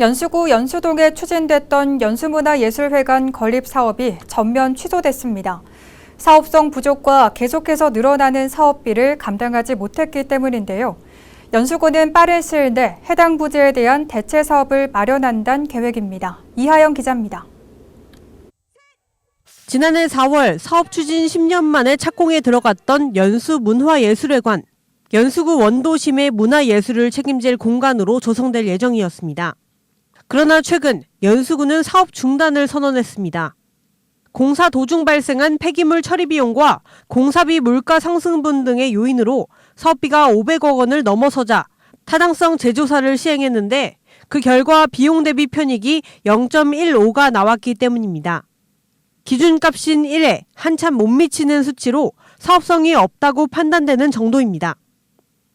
연수구 연수동에 추진됐던 연수문화예술회관 건립 사업이 전면 취소됐습니다. 사업성 부족과 계속해서 늘어나는 사업비를 감당하지 못했기 때문인데요. 연수구는 빠른 시일 내 해당 부지에 대한 대체 사업을 마련한다는 계획입니다. 이하영 기자입니다. 지난해 4월 사업 추진 10년 만에 착공에 들어갔던 연수 문화예술회관. 연수구 원도심의 문화예술을 책임질 공간으로 조성될 예정이었습니다. 그러나 최근 연수구는 사업 중단을 선언했습니다. 공사 도중 발생한 폐기물 처리 비용과 공사비 물가 상승분 등의 요인으로 사업비가 500억 원을 넘어서자 타당성 재조사를 시행했는데 그 결과 비용 대비 편익이 0.15가 나왔기 때문입니다. 기준값인 1에 한참 못 미치는 수치로 사업성이 없다고 판단되는 정도입니다.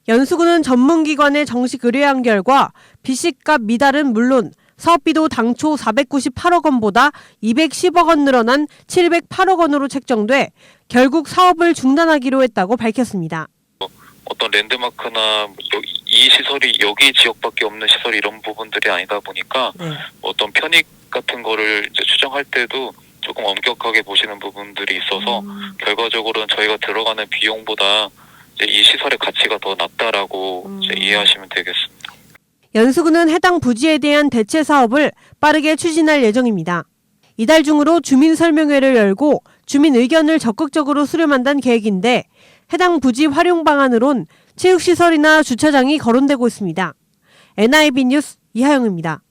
연수구는 전문기관에 정식 의뢰한 결과 비시값 미달은 물론 사업비도 당초 498억 원보다 210억 원 늘어난 708억 원으로 책정돼 결국 사업을 중단하기로 했다고 밝혔습니다. 어떤 랜드마크나 이 시설이 여기 지역밖에 없는 시설 이런 부분들이 아니다 보니까 어떤 편익 같은 거를 추정할 때도 조금 엄격하게 보시는 부분들이 있어서 결과적으로는 저희가 들어가는 비용보다 이 시설의 가치가 더 낮다라고 이제 이해하시면 되겠습니다. 연수구는 해당 부지에 대한 대체 사업을 빠르게 추진할 예정입니다. 이달 중으로 주민 설명회를 열고 주민 의견을 적극적으로 수렴한다는 계획인데 해당 부지 활용 방안으론 체육시설이나 주차장이 거론되고 있습니다. NIB 뉴스 이하영입니다.